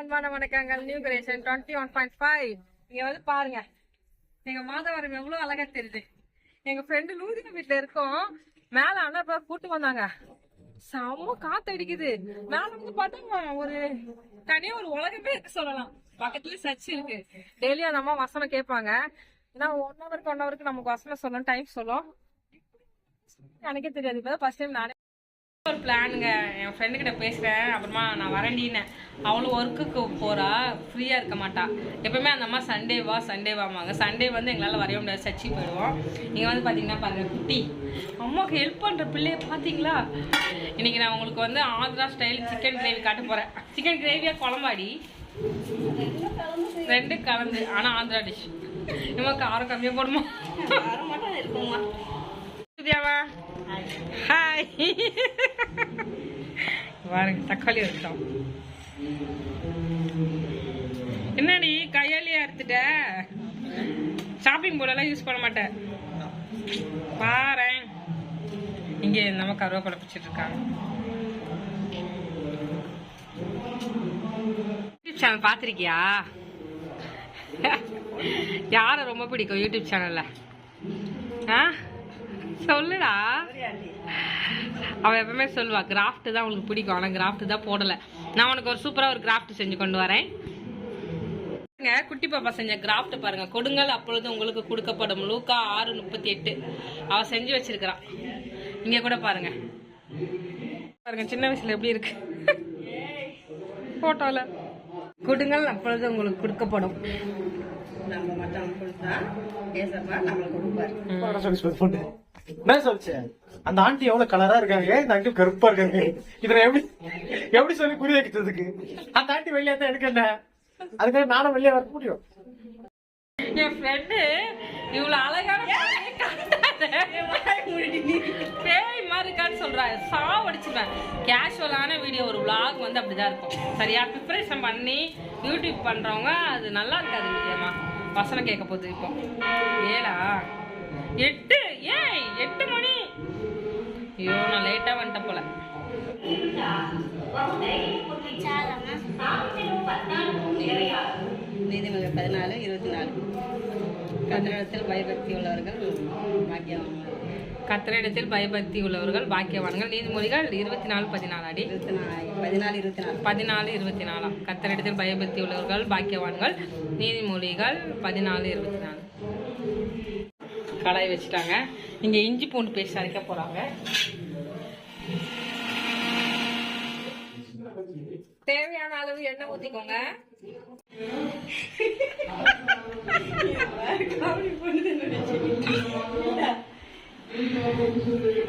அன்பான வணக்கங்கள். New creation twenty one point five நீங்கள் வந்து பாருங்க. எங்கள் மாதவரம் எவ்வளோ அழகாக தெரியுது. எங்கள் ஃப்ரெண்டு லூதின வீட்டில் இருக்கோம். மேலே அண்ணா இப்போ கூட்டு வந்தாங்க. செம்ம காத்து அடிக்குது. மேல வந்து பார்த்தா ஒரு தனியா ஒரு உலகமே இருக்கு சொல்லலாம். பக்கத்துல சர்ச் இருக்கு. டெய்லி அந்த அம்மா வசனம் கேட்பாங்க. ஏன்னா ஒன் ஹவருக்கு ஒன் ஹவருக்கு நமக்கு வசனம் சொல்லணும் டைம் சொல்லும். எனக்கே தெரியாது. இப்போ ஃபர்ஸ்ட் டைம் நானே ஒரு பிளானுங்க என் ஃப்ரெண்டுக்கிட்ட பேசுகிறேன் அப்புறமா நான் வரேன்டின்னு அவளும் ஒர்க்குக்கு போகிறா ஃப்ரீயாக இருக்க மாட்டா. எப்பவுமே அந்த அம்மா சண்டே வா சண்டே வாமாங்க சண்டே வந்து எங்களால் வரைய முடியாது. சர்ச்சி போயிடுவோம். இங்கே வந்து பார்த்தீங்கன்னா பாருங்க குட்டி. அம்மாவுக்கு ஹெல்ப் பண்ணுற பிள்ளைய பார்த்தீங்களா இன்றைக்கி நான் உங்களுக்கு வந்து ஆந்திரா ஸ்டைல் சிக்கன் கிரேவி காட்ட போகிறேன் சிக்கன் கிரேவியாக குழம்பாடி? ரெண்டு கலந்து. ஆனால் ஆந்திரா டிஷ் இம்மா காரம் கம்மியாக போடுமா? சுதியாவா? ஹாய் பாருங்க தக்காளி எடுத்தோம் என்னடி கையாலேயே அறுத்துட்ட? ஷாப்பிங் போலலாம் யூஸ் பண்ண மாட்டேன் பாரேன். இங்கே நம்ம கருவேப்பிலை பிடிச்சிட்டு இருக்காங்க. யூடியூப் சேனல் பார்த்துருக்கியா? யாரை ரொம்ப பிடிக்கும் யூடியூப் சேனலில் ஆ? சொல்லுடா. அவ எப்பவுமே சொல்லுவா கிராஃப்ட் தான் உனக்கு பிடிக்கும். ஆனா கிராஃப்ட் தான் போடல. நான் உனக்கு ஒரு சூப்பரா ஒரு கிராஃப்ட் செஞ்சு கொண்டு வரேன். பாருங்க, குட்டி பாப்பா செஞ்ச கிராஃப்ட் பாருங்க. கொடுங்கள் அப்பொழுது உங்களுக்கு கொடுக்கப்படும். லூக்கா ஆறு முப்பத்தி எட்டு அவ செஞ்சு வச்சிருக்கிறான் இங்க கூட பாருங்க. பாருங்க சின்ன வயசுல எப்படி இருக்கு. போட்டோல கொடுங்கள் அப்பொழுது உங்களுக்கு கொடுக்கப்படும். நம்ம மத்தவங்க கொடுத்தா ஏசப்பா நம்மளுக்கு கொடுப்பாரு. என்ன சொல்லி அந்த ஆண்டி எவ்வளவு கலரா இருக்காங்க? இந்த ஆண்டி கருப்பா இருக்காங்க. இதுல எப்படி எப்படி சொல்லி புரிய வைக்கிறதுக்கு? அந்த ஆண்டி வெளியே தான் எனக்கு என்ன? அதுக்காக நானும் வெளியே வர முடியும். என் ஃப்ரெண்டு இவ்வளவு அழகான பையன் காட்டாத. பேய் மாதிரி இருக்கான்னு சொல்றா. சாவடிச்சுவேன் கேஷுவலான வீடியோ ஒரு vlog வந்து அப்படிதான் இருக்கும். சரியா? ப்ரிப்பரேஷன் பண்ணி யூடியூப் பண்றவங்க அது நல்லா இருக்காது வீடியோமா வசனம் கேட்க போகுது இப்போ. ஏடா? எட்டு எட்டு மணி. ஐயோ நான் லேட்டா வந்துட்டேன் போல. நீதிமன்ற பதினாலு இருபத்தி நாலு கத்திரிடத்தில் பயபக்தி உள்ளவர்கள் பாக்கியம் கத்திரிடத்தில் பயபக்தி உள்ளவர்கள் பாக்கியவான்கள். நீதிமொழிகள் இருபத்தி நாலு பதினாலு அடி. இருபத்தி நாலு பதினாலு இருபத்தி நாலு பதினாலு இருபத்தி நாலாம் கத்தரிடத்தில் பயபக்தி உள்ளவர்கள் பாக்கியவான்கள். நீதிமொழிகள் பதினாலு இருபத்தி நாலு கடாய் வச்சுட்டாங்க. இங்கே இஞ்சி பூண்டு பேஸ்ட் அரைக்க போகிறாங்க தேவையான அளவு எண்ணெய் ஊற்றிக்கோங்க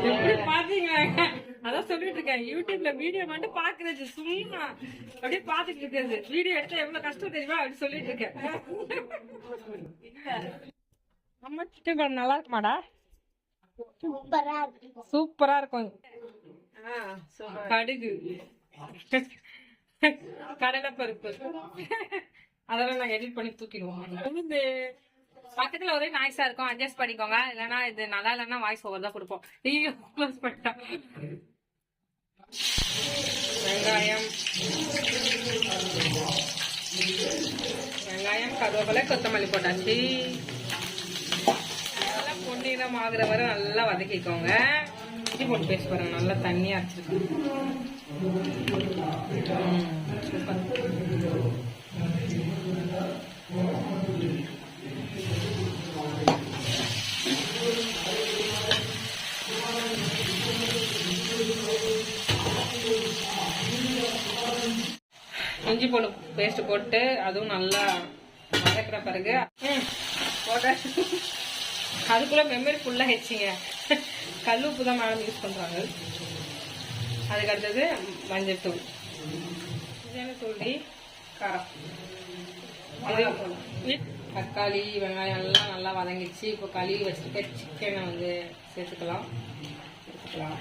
எப்படி பாத்தீங்களா? அதான் சொல்லிட்டு இருக்கேன். யூடியூப்ல வீடியோ மட்டும் பாக்குறது சும்மா. அப்படியே பாத்துட்டு இருக்கிறது. வீடியோ எடுத்தா எவ்வளவு கஷ்டம் தெரியுமா? அப்படின்னு சொல்லிட்டு இருக்கேன். அம்மா சிக்கன் குழம்பு நல்லா இருக்குமாடா? சூப்பரா இருக்கும். கடுகு. கடலை பருப்பு. அதெல்லாம் நாங்க எடிட் பண்ணி தூக்கிடுவோம். இது பக்கத்துல ஒரே நாய்ஸா இருக்கும். அட்ஜஸ்ட் பண்ணிக்கோங்க. இல்லைன்னா இது நல்லா இல்லைன்னா வாய்ஸ் ஓவர் தான் கொடுப்போம். நீங்க க்ளோஸ் பண்ணிட்டா வெங்காயம். வெங்காயம் கருவேப்பிலை கொத்தமல்லி போட்டாச்சு. நல்லா ஆகுற வரை நல்லா வதக்கிக்கோங்க. இஞ்சி போட்டு பேச பாருங்க நல்லா தண்ணியா அரைச்சிருக்கு இஞ்சி பூண்டு பேஸ்ட் போட்டு அதுவும் நல்லா வதக்குற பிறகு ம், போட்டாச்சு அதுக்குள்ள மெமரி ஃபுல்லா ஹெச்சிங்க. கல் உப்பு தான் மேடம் யூஸ் பண்றாங்க. அதுக்கு அடுத்தது மஞ்சள் தூள். இதுதானே தூள்டி காரம். இது தக்காளி வெங்காயம் எல்லாம் நல்லா வதங்கிடுச்சு. இப்போ கழுவி வச்சுருக்க சிக்கனை வந்து சேர்த்துக்கலாம். சேர்த்துக்கலாம்.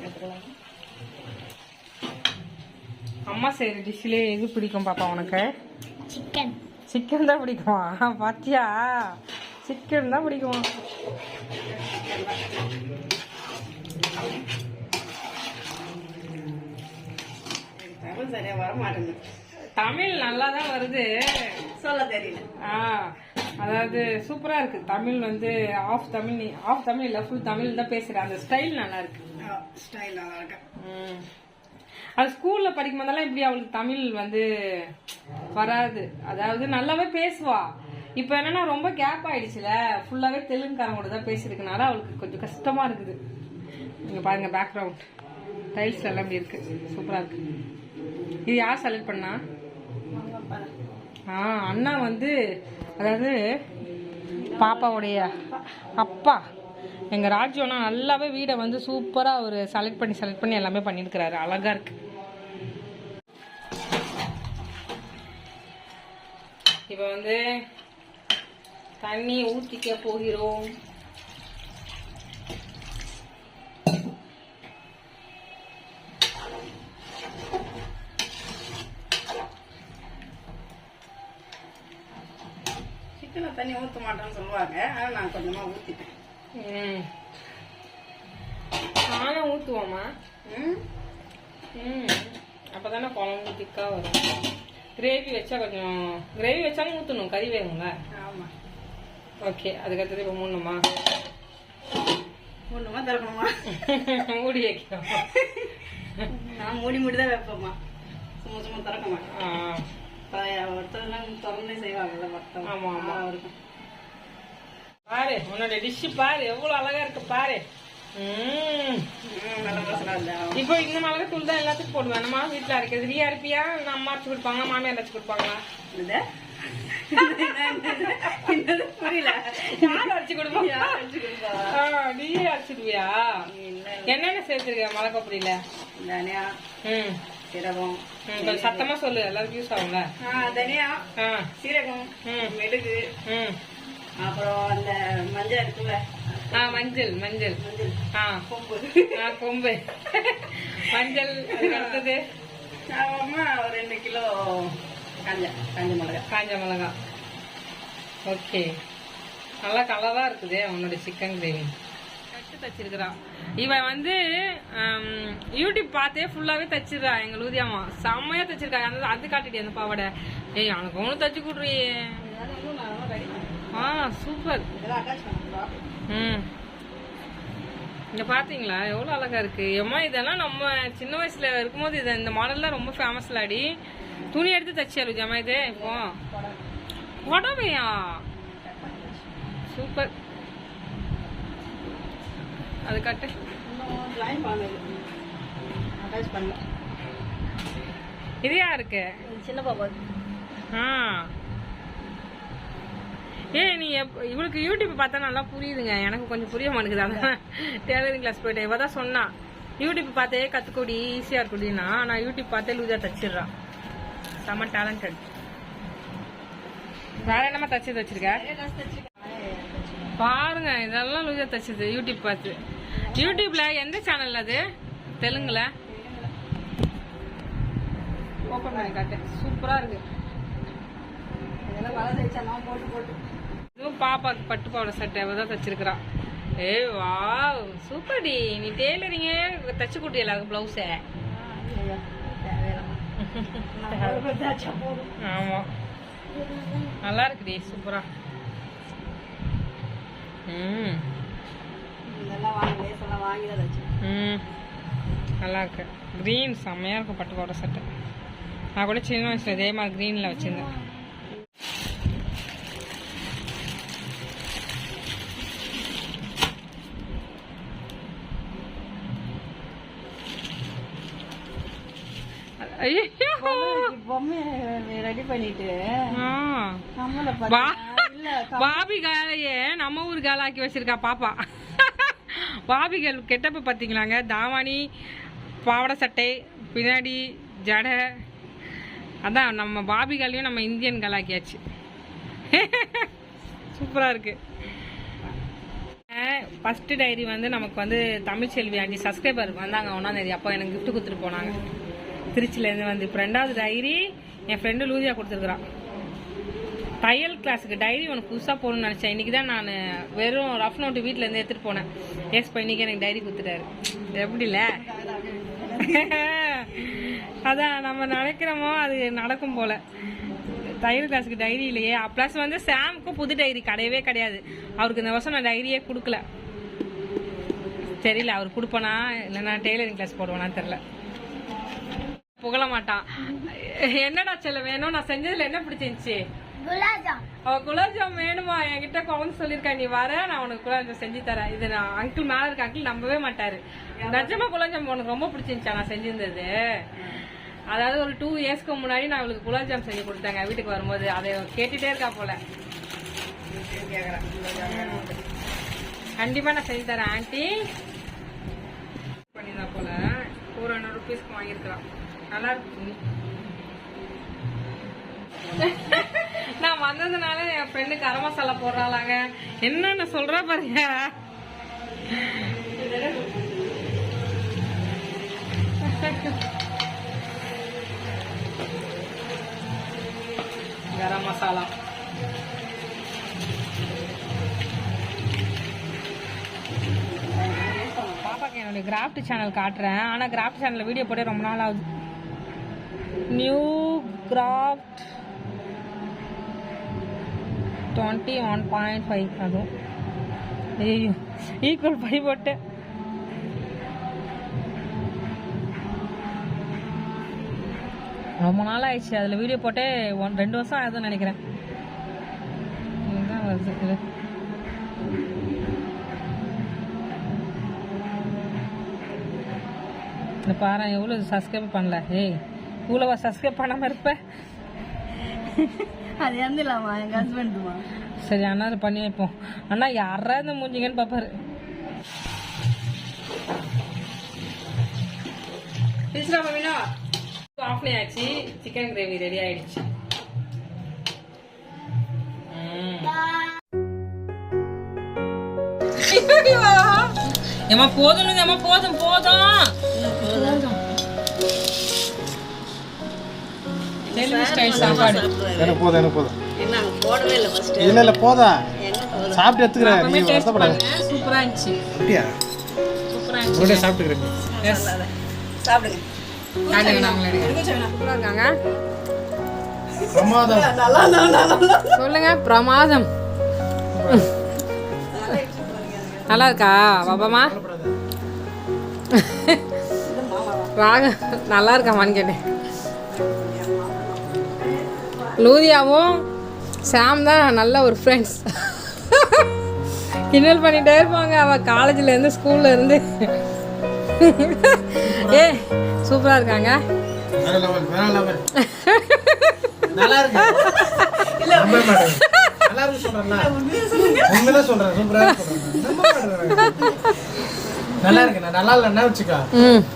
சேர்த்துக்கலாம் அம்மா செய்யற டிஷ்லயே எது பிடிக்கும் பாப்பா உனக்கு? சிக்கன் சிக்கன் தான் பிடிக்குமா? பாத்தியா? சிக்கன் தான் பிடிக்கும். தமிழ் சரியா வர மாட்டேங்குது தமிழ் நல்லா தான் வருது. சொல்ல தெரியல. ஆ அதாவது சூப்பரா இருக்கு. தமிழ் வந்து ஆஃப் தமிழ் ஆஃப் தமிழ் இல்ல ஃபுல் தமிழ் தான் பேசுறேன் அந்த ஸ்டைல் நல்லா இருக்கு. ஸ்டைல் நல்லா இருக்கு. ம். அது ஸ்கூல்ல படிக்கும் போதெல்லாம் இப்படி அவளுக்கு தமிழ் வந்து வராது. அதாவது நல்லாவே பேசுவா. இப்போ என்னன்னா ரொம்ப கேப் ஆயிடுச்சுல. ஃபுல்லாகவே தெலுங்குக்காரங்க கூட தான் பேசியிருக்கனால அவளுக்கு கொஞ்சம் கஷ்டமாக இருக்குது. நீங்கள் பாருங்க பேக்ரவுண்ட் டைல்ஸ் எல்லாம் இப்படி இருக்கு? சூப்பராக இருக்கு. இது யார் செலக்ட் பண்ணா? ஆ அண்ணா வந்து அதாவது பாப்பாவுடைய அப்பா. எங்கள் ராஜ்யம்னா நல்லாவே வீடை வந்து சூப்பராக அவர் செலக்ட் பண்ணி செலக்ட் பண்ணி எல்லாமே பண்ணியிருக்கிறாரு. அழகாக இருக்கு. இப்போ வந்து தண்ணி ஊத்திக்க போகிறோம். சிக்கனை தண்ணி ஊற்ற மாட்டேன்னு சொல்லுவாங்க. ஆனா நான் கொஞ்சமா ஊத்திட்டேன் ம். நானும் ஊத்துவோமா? ம். ம். அப்பதானே குழம்பு திக்கா வரும். கிரேவி வச்சா கொஞ்சம் கிரேவி வச்சாலும் ஊற்றணும் கறி ஆமா ஓகே அதுக்கடுத்தது இப்போ மூணுமா? ஒண்ணுமா திறக்கணுமா? மூடி வைக்கிறோம் நான் மூடி மூடி தான் வைப்பேம்மா. சும்மா சும்மா திறக்க மாட்டேன். ஒருத்தர்லாம் திறந்தே செய்வாங்கல்ல மொத்தம். ஆமா, ஆமா. இருக்கும். பாரு உன்னோட டிஷ் பாரு எவ்வளவு அழகா இருக்கு பாரு. இப்போ இந்த மிளகா தூள் தான் எல்லாத்துக்கும் போடுவேன். நம்ம வீட்டுல அரைக்கிறது. நீ அரைப்பியா? நான் அம்மா அரைச்சு கொடுப்பாங்க மாமியார் அரைச்சு கொடுப்பாங்களா? புரியல யார் அரைச்சு கொடுப்பா? நீயே அரைச்சிடுவியா? இல்ல என்னென்ன சேர்த்துருக்க மிளகா பொடியில தனியா. ம். சீரகம் கொஞ்சம் சத்தமா சொல்லு எல்லாருக்கும் யூஸ் ஆகும்ல? தனியா. ஆ. சீரகம் ம். மெழுகு ம். அப்புறம் அந்த மஞ்சள் இருக்குல்ல? ஆ மஞ்சள் மஞ்சள். மஞ்சள். ஆ. கொம்பு. ஆ கொம்பு. மஞ்சள் அடுத்தது? ஒரு ரெண்டு கிலோ காஞ்ச காஞ்ச மிளகா காஞ்ச மிளகா. ஓகே நல்லா கலராக இருக்குது உன்னோட சிக்கன் கிரேவி கட்டு தச்சிருக்கிறான் இவன் வந்து யூடியூப் பார்த்தே ஃபுல்லாகவே தச்சிடுறா எங்கள் ஊதியம்மா செம்மையாக தச்சிருக்கா. அந்த அது காட்டிட்டு அந்த பாவாடை? ஏய் அவனுக்கு அவனும் தச்சு கொடுறியே. ஆ சூப்பர் ம். இங்கே பார்த்தீங்களா எவ்வளோ அழகாக இருக்குது ஏம்மா இதெல்லாம் நம்ம சின்ன வயசில் இருக்கும்போது இது இந்த மாடல்லாம் ரொம்ப ஃபேமஸ்லாடி துணி எடுத்து தச்சியாலு ஜமா இது இப்போ உடம்பையா சூப்பர். அது கட்டு. அட்டாச் இது யாருக்கு? சின்ன பாப்பா ஆ. ஏ நீ இவளுக்கு யூடியூப் பார்த்தா நல்லா புரியுதுங்க. எனக்கு கொஞ்சம் புரிய மாட்டேங்குது. அதான் டெய்லரிங் கிளாஸ் போயிட்டேன். இவ தான் சொன்னா. யூடியூப் பார்த்தே கத்துக்கூடி ஈஸியா இருக்குடின்னா நான் யூடியூப் பார்த்தே லூஜா தச்சிடுறான் செம்ம டேலண்டட் வேற என்னமா தச்சு வச்சிருக்க? பாருங்க இதெல்லாம் லூசா தச்சது யூடியூப் பார்த்து. யூடியூப்ல எந்த சேனல் அது? தெலுங்குல? ஓப்பன் பண்ணி காட்டு சூப்பரா இருக்கு. இதெல்லாம் போட்டு போட்டு இதுவும் பாப்பாக்கு பட்டு பாவாடை சட்டை அவ தான் தச்சிருக்கிறா. ஏய் வா சூப்பர் டி நீ டெய்லரிங்கே தச்சு கொடுத்து எல்லாருக்கும் பிளவுஸ ஆமா. நல்லா இருக்குடி சூப்பரா. ம். ம். நல்லா இருக்கு. க்ரீன் செம்மையா இருக்கும் பட்டு பாவாடை சட்டை நான் கூட சின்ன வயசுல இதே மாதிரி க்ரீன்ல வச்சிருந்தேன். பாபி காலையே நம்ம ஊர் காலாக்கி வச்சிருக்கா பாப்பா. பாபிகள் கெட்டப்ப பாத்தீங்களாங்க? தாவாணி பாவாடை சட்டை பின்னாடி ஜடை. அதான் நம்ம பாபிகாலையும் நம்ம இந்தியன் கலாக்கியாச்சு சூப்பரா இருக்கு. ஃபர்ஸ்ட் டைரி வந்து நமக்கு வந்து தமிழ்ச்செல்வி ஆண்டி சப்ஸ்கிரைபர் வந்தாங்க ஒன்றாம் தேதி. அப்போ எனக்கு gift கொடுத்துட்டு போனாங்க. திருச்சியிலேருந்து வந்து. இப்போ ரெண்டாவது டைரி என் ஃப்ரெண்டு லூதியா கொடுத்துருக்குறான். தையல் கிளாஸுக்கு டைரி உனக்கு புதுசாக போகணும்னு நினச்சேன். இன்றைக்கி தான் நான் வெறும் ரஃப் நோட்டு வீட்டிலேருந்து எடுத்துகிட்டு போனேன். எஸ் இப்போ இன்னைக்கு எனக்கு டைரி கொடுத்துட்டாரு. எப்படில அதான் நம்ம நினைக்கிறோமோ அது நடக்கும் போல. தையல் கிளாஸுக்கு டைரி இல்லையே. ப்ளஸ் வந்து சாமுக்கும் புது டைரி கிடையவே கிடையாது. அவருக்கு இந்த வருஷம் நான் டைரியே கொடுக்கல. தெரியல அவர் கொடுப்பனா இல்லைன்னா டெய்லரிங் கிளாஸ் போடுவானான்னு தெரில புகழ மாட்டான் என்னடா செல்ல வேணும் நான் செஞ்சதுல என்ன பிடிச்சிருந்துச்சி? அவ குலாப்ஜாம் வேணுமா? என்கிட்ட குழந்தை சொல்லியிருக்கா நீ வர நான் உனக்கு குலாப்ஜாம் செஞ்சு தரேன். இது நான் அங்கிள் மேல இருக்க அங்கிள் நம்பவே மாட்டாரு. நிஜமா குலாப்ஜாம் உனக்கு ரொம்ப பிடிச்சிருந்துச்சா நான் செஞ்சிருந்தது? அதாவது ஒரு டூ இயர்ஸ்க்கு முன்னாடி நான் அவளுக்கு குலாப்ஜாம் செஞ்சு கொடுத்தேங்க வீட்டுக்கு வரும்போது. அதை கேட்டுட்டே இருக்கா போல. கண்டிப்பா நான் செஞ்சு தரேன் ஆன்ட்டி பண்ணியிருந்தா போல. ஃபோர் ஹண்ட்ரட் ருபீஸ்க்கு வாங்கியிருக்கலாம் நல்லா இருக்கு நான் வந்ததுனால என் ஃப்ரெண்டு கரம் மசாலா போடுறாளாங்க. என்னன்னு சொல்ற பாருங்க. கரம் மசாலா. பாப்பாக்கு என்னுடைய கிராஃப்ட் சேனல் காட்டுறேன். ஆனா கிராஃப்ட் சேனல் வீடியோ போட்டு ரொம்ப நாள் ஆகுது. New craft twenty one point five அதுவும் ஐயோ ஈக்குவல் ஃபைவ் போட்டு ரொம்ப நாள் ஆயிடுச்சு. அதில் வீடியோ போட்டே ஒன் ரெண்டு வருஷம் ஆகுதுன்னு நினைக்கிறேன். இதுதான் வருது இது. இந்த பாரு எவ்வளோ சப்ஸ்கிரைப் பண்ணல. ஏய். இவ்வளோவா சப்ஸ்கிரைப் பண்ணாமல் இருப்ப? அது எந்திலாமா எங்க ஹஸ்பண்டுமா சரி அண்ணா அதை பண்ணி வைப்போம். அண்ணா யாரா இந்த மூஞ்சிங்கன்னு பார்ப்பாரு பிடிச்சிடா மீனா ஆஃப் ஆச்சு. சிக்கன் கிரேவி ரெடி ஆயிடுச்சு. ஏமா போதும் ஏமா போதும் போதும். தெலுங்கு ஸ்டைல் சாப்பாடு. எனக்கு போதும் எனக்கு போதும். என்ன போடவே இல்லை ஃபர்ஸ்ட் இல்ல இல்ல போதா சாப்பிட்டு எடுத்துக்கிறேன். நீ வருத்தப்படாத. பண்ணுங்க. சூப்பரா இருந்துச்சு. அப்படியா? சூப்பரா இருந்துச்சு. உடனே சாப்பிட்டுக்கிறேன். எஸ் சாப்பிடுங்க. காட்டுங்க நாங்களே சூப்பரா இருக்காங்க. பிரமாதம். நல்லா நல்லா நல்லா சொல்லுங்க பிரமாதம். நல்லா இருக்கா? பாபாமா ராக நல்லா இருக்காமான்னு கேட்டேன். லூதியாவும் சாம் தான் நல்ல ஒரு ஃப்ரெண்ட்ஸ் கிண்டல் பண்ணிட்டே இருப்பாங்க. அவ காலேஜ்ல இருந்து ஸ்கூல்ல இருந்து. ஏ சூப்பரா இருக்காங்க. நல்லா இருக்கு. நல்லா இருக்கு சொல்றேன்ல. உண்மையிலே சொல்றேன், சூப்பரா இருக்கு சொல்றேன். நம்ப மாட்டேன். நல்லா இருக்கு. நான் நல்லா இல்லைன்னா வச்சுக்கோ.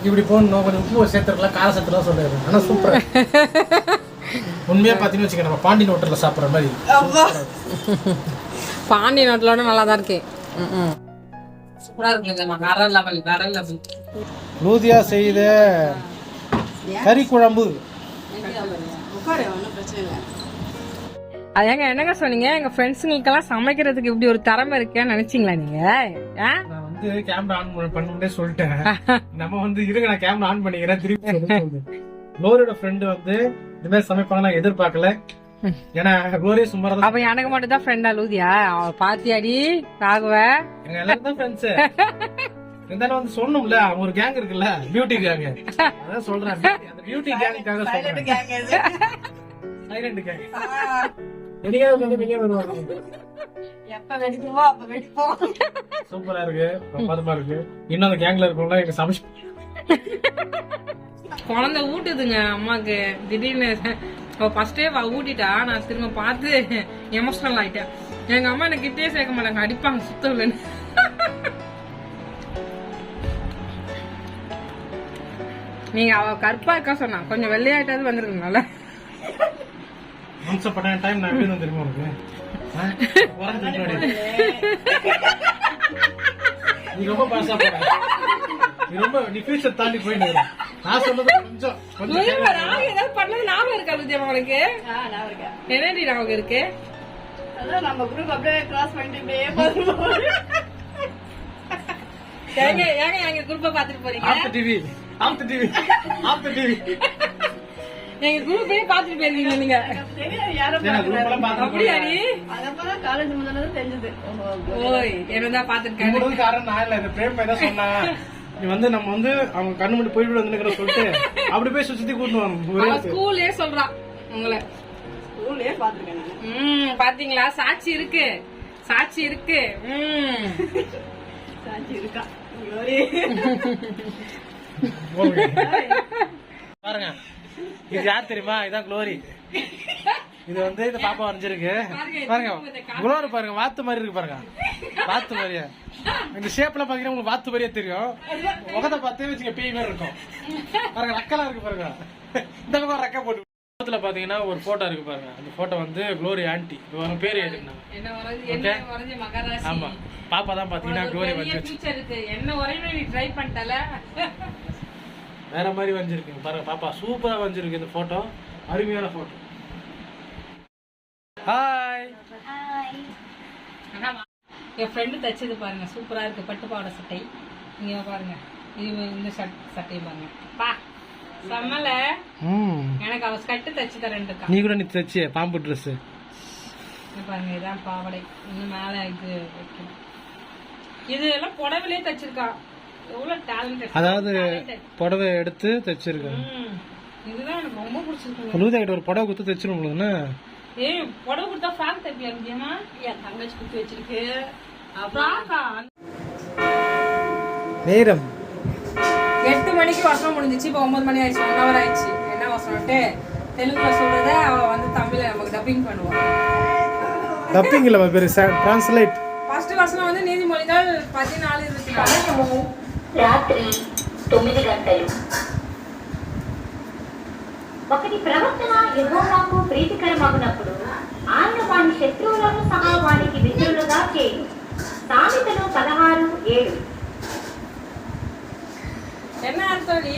இப்படி போடணும். கொஞ்சம் உப்பு சேர்த்துருக்கலாம் கார சேர்த்துலாம் சொல்லுறது ஆனா சூப்பரா உண்மையா பாத்தீங்கன்னு வச்சுக்க நம்ம பாண்டியன் ஹோட்டல்ல சாப்பிடுற மாதிரி. பாண்டி நாட்டிலோட நல்லா தான் இருக்கேன் ம் சூப்பரா இருக்குங்க வேற லெவல் வேற லெவல் லூதியா செய்த கறி குழம்பு. ஏங்க என்னங்க சொன்னீங்க? எங்க ஃப்ரெண்ட்ஸுங்களுக்கெல்லாம் சமைக்கிறதுக்கு இப்படி ஒரு திறமை இருக்கேன்னு நினைச்சீங்களா நீங்க? வந்து கேமரா ஆன் பண்ணுன்னே சொல்லிட்டேன். நம்ம வந்து இருங்க நான் கேமரா ஆன் பண்ணிக்கிறேன். திருப்பி. குளோரியோட ஃப்ரெண்டு வந்து இந்த மாதிரி சமைப்பாங்க நான் எதிர்பார்க்கல ஏன்னா குளோரி சும்மா தான் அப்ப எனக்கு மட்டும் தான் ஃப்ரெண்டா லூதியா பாத்தியாடி ராகுவ? எங்க எல்லாரும் தான் ஃப்ரெண்ட்ஸ் இருந்தாலும் வந்து சொல்லணும்ல ஒரு கேங் இருக்குல்ல பியூட்டி கேங் அதான் சொல்றேன் அந்த பியூட்டி கேங்குக்காக சொல்றேன். சைலண்ட் கேங் என்னைக்காவது வந்து வெளியே வருவாங்க. எப்ப வெடிக்குமோ அப்ப வெடிப்போம். சூப்பரா இருக்கு பிரமாதமா இருக்கு. இன்னும் அந்த கேங்ல இருக்கவங்க எங்க சமைச்சு குழந்தை ஊட்டுதுங்க அம்மாக்கு. திடீர்னு அவ ஃபர்ஸ்டே ஊட்டிட்டா நான் திரும்ப பார்த்து எமோஷனல் ஆயிட்டேன். எங்க அம்மா எனக்கு கிட்டே சேர்க்க மாட்டாங்க. அடிப்பாங்க சுத்தம் இல்லைன்னு நீங்க அவ கருப்பா இருக்கா சொன்னா கொஞ்சம் வெள்ளையாயிட்டாவது வந்துருக்கனால டைம் நான் எப்படி தெரியுமா உனக்கு? நீ ரொம்ப பாசா நீ ரொம்ப நீ ஃபியூச்சர் தாண்டி போயிட்டு நான் சொன்னது கொஞ்சம் கொஞ்சம். நான் ஏதாவது பண்ணது ஞாபகம் இருக்கா விஜயம் உனக்கு? ஆ, நான் இருக்கேன் என்னடி ஞாபகம் இருக்கு? அதான் நம்ம குரூப் அப்படியே கிராஸ் பண்ணிட்டு ஏங்க ஏங்க எங்க குரூப்பை பாத்துட்டு போறீங்க? After TV off the TV off the TV எங்க குரூப்பே பாத்துட்டு போயிருக்கீங்க நீங்க. தெரியாது யாரும் நான் குரூப் எல்லாம் பாத்து அப்படியா நீ? அதப்பதான் காலேஜ் முதல்ல தெரிஞ்சது. ஓய் என்னதான் பாத்துருக்காங்க காரணம் நான் இல்ல இந்த பிரேம் தான் சொன்னா நீ வந்து நம்ம வந்து அவங்க கண்ணு மட்டும் போயிட்டு வந்து சொல்லிட்டு அப்படி போய் சுத்தி கூட்டு வாங்க ஒரே அவ ஸ்கூல்லே சொல்றான் உங்களை. ஸ்கூல்லயே பாத்துருக்கேன் நான். ம் பாத்தீங்களா? சாட்சி இருக்கு. சாட்சி இருக்கு. ம். சாட்சி இருக்கா. பாருங்க. இது யார் தெரியுமா? இதான் குளோரி. இது வந்து இந்த பாப்பா வரைஞ்சிருக்கு. பாருங்க குளோரி பாருங்க. வாத்து மாதிரி இருக்கு பாருங்க. வாத்து மாதிரியா இந்த ஷேப்ல பாத்தீங்கன்னா உங்களுக்கு வாத்து மாதிரியே தெரியும் முகத்தை பார்த்தே வச்சுக்க பேய் மாதிரி இருக்கும். பாருங்க ரக்கெல்லாம் இருக்கு பாருங்க. இந்த பக்கம் ரெக்க போட்டு பக்கத்துல பாத்தீங்கன்னா ஒரு போட்டோ இருக்கு பாருங்க. அந்த போட்டோ வந்து குளோரி ஆன்டி இவங்க பேர் எழுதிருந்தாங்க என்ன வரைஞ்சு என்ன வரைஞ்சு மகராசி. ஆமா. பாப்பா தான் பாத்தீங்கன்னா குளோரி வந்து என்ன ட்ரை பண்ணிட்டல? வேற மாதிரி வரைஞ்சிருக்கு பாருங்க பாப்பா சூப்பரா வரைஞ்சிருக்கு இந்த போட்டோ அருமையான போட்டோ ஹாய் என் ஃப்ரெண்டு தச்சது பாருங்க. சூப்பரா இருக்கு. பட்டு பாவாடை சட்டை. இங்க பாருங்க. இது இந்த ஷர்ட் சட்டை பாருங்க. பா செம்மல. எனக்கு அவ ஸ்கட்டு தச்சு தரேன்ருக்கா நீ கூட நீ தச்சிய பாம்பு ட்ரெஸ் பாருங்க இதான் பாவாடை. இன்னும் மேல இது வைக்கணும் இது எல்லாம் புடவையிலே தச்சிருக்கா. எவ்வளவு டேலண்டட் அதாவது புடவை எடுத்து தச்சிருக்கேன் இதுதான் எனக்கு ரொம்ப பிடிச்சிருக்கு. கிட்ட ஒரு புடவை குத்து தச்சிரும் உங்களுக்கு ஏய் புடவை கொடுத்தா ஃப்ராக் தைப்பியா முடியுமா என் தங்கச்சி குத்தி வச்சிருக்கு ஃப்ராக்கா நேரம் எட்டு மணிக்கு வசனம் முடிஞ்சிச்சு இப்போ ஒன்பது மணி ஆயிடுச்சு ஒன் ஹவர் ஆயிடுச்சு என்ன வசனம்ட்டு தெலுங்குல சொல்றத அவ வந்து தமிழ்ல நமக்கு டப்பிங் பண்ணுவான் டப்பிங் இல்ல பேரு டிரான்ஸ்லேட் ஃபர்ஸ்ட் வசனம் வந்து நீதிமொழிகள் பதினாலு இருபத்தி நாலு సమయము రాత్రి తొమ్మిది గంటలు ఒకటి ప్రవర్తన యెహోవాకు ప్రీతికరమగునప్పుడు ఆయన వాని శత్రువులను సహా వానికి మిత్రులుగా చేయు సామెతలు పదహారు ఏడు என்ன அர்த்தம் நீ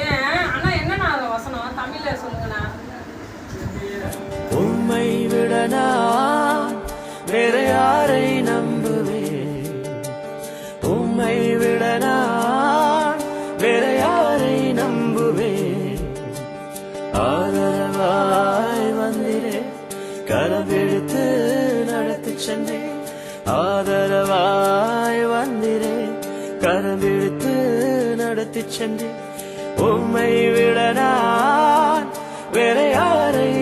ஏன் ஆனா என்ன வசனம் தமிழ்ல சொல்லுங்கண்ணா உம்மை விட நான் வேற யாரை நம்புவேன் உம்மை விட நடத்தி சென்று உம்மை விட நான் வேற யாரை